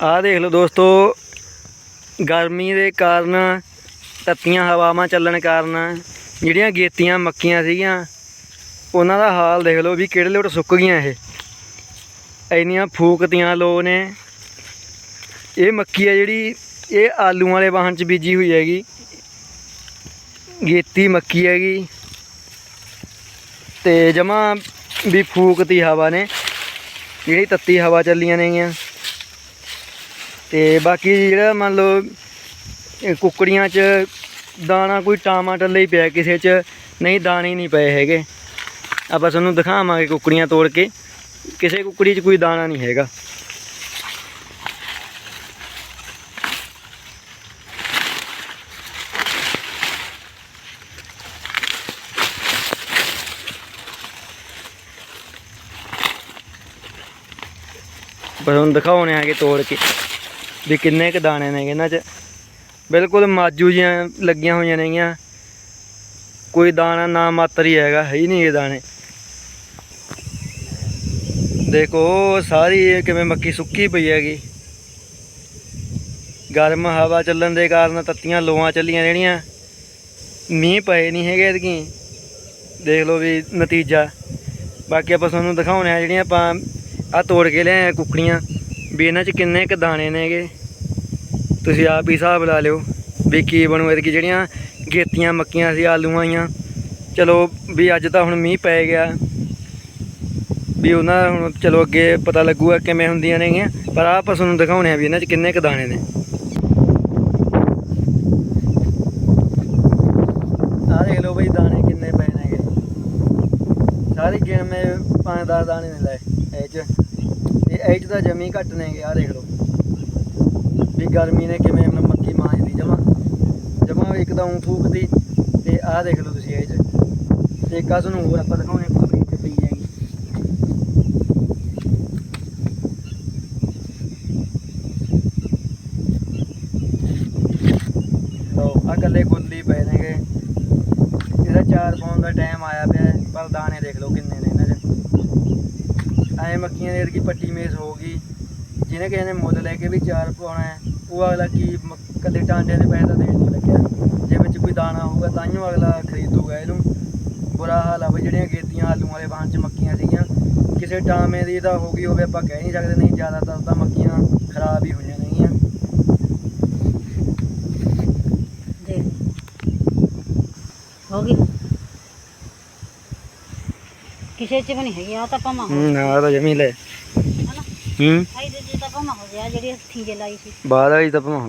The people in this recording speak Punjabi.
ਆਹ ਦੇਖ ਲਓ ਦੋਸਤੋ, ਗਰਮੀ ਦੇ ਕਾਰਨ ਤੱਤੀਆਂ ਹਵਾਵਾਂ ਚੱਲਣ ਕਾਰਨ ਜਿਹੜੀਆਂ ਗੇਤੀਆਂ ਮੱਕੀਆਂ ਸੀਗੀਆਂ, ਉਹਨਾਂ ਦਾ ਹਾਲ ਦੇਖ ਲਓ ਵੀ ਕਿਹੜੇ ਲੋਟ ਸੁੱਕ ਗਈਆਂ ਇਹ। ਇੰਨੀਆਂ ਫੂਕਤੀਆਂ ਲੋ ਨੇ। ਇਹ ਮੱਕੀ ਆ ਜਿਹੜੀ, ਇਹ ਆਲੂਆਂ ਵਾਲੇ ਵਾਹਨ ਚ ਬੀਜੀ ਹੋਈ ਹੈਗੀ। ਗੇਤੀ ਮੱਕੀ ਹੈਗੀ। ਤੇ ਜਮਾ ਵੀ ਫੂਕਤੀ ਹਵਾ ਨੇ। ਜਿਹੜੀ ਤੱਤੀ ਹਵਾ ਚੱਲੀਆਂ ਨੇਗੀਆਂ। ਤੇ ਬਾਕੀ ਜਿਹੜਾ ਮੰਨ ਲਓ ਕੁੱਕੜੀਆਂ 'ਚ ਦਾਣਾ ਕੋਈ ਟਮਾਟਰ ਲਈ ਪਿਆ ਕਿਸੇ 'ਚ, ਨਹੀਂ ਦਾਣੇ ਨਹੀਂ ਪਏ ਹੈਗੇ। ਆਪਾਂ ਤੁਹਾਨੂੰ ਦਿਖਾਵਾਂਗੇ ਕੁੱਕੜੀਆਂ ਤੋੜ ਕੇ। ਕਿਸੇ ਕੁੱਕੜੀ 'ਚ ਕੋਈ ਦਾਣਾ ਨਹੀਂ ਹੈਗਾ। ਪਰ ਹੁਣ ਦਿਖਾਉਣੇ ਆਗੇ ਤੋੜ ਕੇ। ਵੀ ਕਿੰਨੇ ਕ ਦਾਣੇ ਨੇ ਇਹਨਾਂ 'ਚ। ਬਿਲਕੁਲ ਮਾਜੂ ਜੀਆਂ ਲੱਗੀਆਂ ਹੋਈਆਂ ਨੇਗੀਆਂ। ਕੋਈ ਦਾਣਾ ਨਾ ਮਾਤਰ ਹੀ ਹੈਗਾ, ਹੈ ਹੀ ਨਹੀਂ ਇਹ ਦਾਣੇ। ਦੇਖੋ, ਸਾਰੀ ਕਿਵੇਂ ਮੱਕੀ ਸੁੱਕੀ ਪਈ ਹੈਗੀ। ਗਰਮ ਹਵਾ ਚੱਲਣ ਦੇ ਕਾਰਨ ਤੱਤੀਆਂ ਲੋਆਂ ਚੱਲੀਆਂ ਰਹਿਣੀਆਂ। ਮੀਂਹ ਪਏ ਨਹੀਂ ਹੈਗੇ ਇਹਦੀ ਦੇਖ ਲਓ ਵੀ ਨਤੀਜਾ। ਬਾਕੀ ਆਪਾਂ ਤੁਹਾਨੂੰ ਦਿਖਾਉਣੇ ਆ ਜਿਹੜੀਆਂ ਆਪਾਂ ਆ ਤੋੜ ਕੇ ਲਿਆਏ ਕੁੱਕੜੀਆਂ। ਵੀ ਇਹਨਾਂ 'ਚ ਕਿੰਨੇ ਕ ਦਾਣੇ ਨੇਗੇ। ਤੁਸੀਂ ਆਪ ਹੀ ਹਿਸਾਬ ਲਾ ਲਿਓ ਵੀ ਕੀ ਬਣੂ, ਇਹਦੀ ਜਿਹੜੀਆਂ ਗੇਤੀਆਂ, ਮੱਕੀਆਂ ਸੀ, ਆਲੂਆਂ ਆਈਆਂ। ਚਲੋ ਵੀ ਅੱਜ ਤਾਂ ਹੁਣ ਮੀਂਹ ਪੈ ਗਿਆ। ਵੀ ਉਹਨਾਂ ਦਾ ਹੁਣ ਚਲੋ ਅੱਗੇ ਪਤਾ ਲੱਗੂਗਾ ਕਿਵੇਂ ਹੁੰਦੀਆਂ ਨੇਗੀਆਂ, ਪਰ ਆਹ ਆਪਾਂ ਤੁਹਾਨੂੰ ਦਿਖਾਉਣੇ ਆ ਵੀ ਇਹਨਾਂ 'ਚ ਕਿੰਨੇ ਕ ਦਾਣੇ ਨੇ। ਆਹ ਦੇਖ ਲਓ ਬਈ ਦਾਣੇ ਕਿੰਨੇ ਪਏ ਨੇਗੇ। ਸਾਰੀ ਗਿਣਵੇਂ ਪੰਜ 10 ਦਾਣੇ ਨੇ ਲੈ, ਇਹ 'ਚ। ਤੇ ਇਹ 'ਚ ਤਾਂ ਜਮੀ ਘੱਟ ਨੇਗੇ, ਆਹ ਦੇਖ ਲਓ। ਵੀ ਗਰਮੀ ਨੇ ਕਿਵੇਂ ਮੱਕੀ ਮਾਂਜਦੀ ਜਮਾ। ਜਮਾ ਇੱਕਦਮ ਫੂਕਦੀ ਤੇ ਆਹ ਦੇਖ ਲਓ ਤੁਸੀਂ ਇਹ 'ਚ। ਤੇ ਇੱਕ ਆਹ ਤੁਹਾਨੂੰ ਹੋਰ ਆਪਾਂ ਦਿਖਾਉਣੇ ਕੁੱਕੜੀ ਤੇ ਪਈ ਹੈਗੀ। ਲਓ ਆ ਗੱਲੇ ਗੁੱਲੀ ਪਏ ਨੇਗੇ। ਇਹਦਾ ਚਾਰ ਪਾਉਣ ਦਾ ਟਾਈਮ ਆਇਆ ਪਿਆ ਪਰ ਦਾਣੇ ਦੇਖ ਲਓ ਕਿੰਨੇ ਨੇ ਇਹਨਾਂ 'ਚ ਐ ਮੱਕੀਆਂ ਦੇ ਕੀ ਪੱਟੀ ਮੇਸ ਹੋ ਗਈ ਜਿਹਨੇ ਕਿਸੇ ਨੇ ਮੁੱਲ ਲੈ ਕੇ ਵੀ ਚਾਰ ਪਾਉਣਾ ਹੈ ਉਹ ਅਗਲਾ ਕੀ ਮ- ਕੱਲੇ ਟਾਂਡਿਆਂ ਦੇ ਪੈਸੇ ਤਾਂ ਦੇਣ ਨਹੀਂ ਲੱਗਿਆ। ਜੇ ਵਿੱਚ ਕੋਈ ਦਾਣਾ ਹੋਊਗਾ ਤਾਂ ਹੀ ਅਗਲਾ ਖਰੀਦੂਗਾ ਇਹਨੂੰ। ਬੁਰਾ ਹਾਲ ਆ ਬਈ ਜਿਹੜੀਆਂ ਗੇਤੀਆਂ ਆਲੂ ਵਾਲੇ ਵਾਹਨ 'ਚ ਮੱਕੀਆਂ ਸੀਗੀਆਂ ਕਿਸੇ ਟਾਮੇ ਦੀ ਤਾਂ ਹੋ ਗਈ ਹੋਵੇ ਆਪਾਂ ਕਹਿ ਨਹੀਂ ਸਕਦੇ ਨਹੀਂ ਜ਼ਿਆਦਾਤਰ ਤਾਂ ਮੱਕੀਆਂ ਖਰਾਬ ਹੀ ਹੋਈਆਂ ਨੇਗੀਆਂ। ਹੋ ਗਈ। ਕਿਸੇ ਚ ਵੀ ਨਹੀਂ ਹੈਗੀ ਆ ਤਾਂ ਹੋ ਹੂੰ ਨਾ ਤਾਂ ਜਮੀ ਲੈ। ਹਨਾ ਹੂੰ। ਆਈ ਦੇ ਜੇ ਤਾਂ ਭਾਵਾਂ ਹੋ ਗਿਆ ਜਿਹੜੀ ਹੱਥੀ ਜੇ ਲਾਈ ਸੀ। ਬਾਅਦ ਵਾਲੀ ਤਾਂ ਭਾਵੇਂ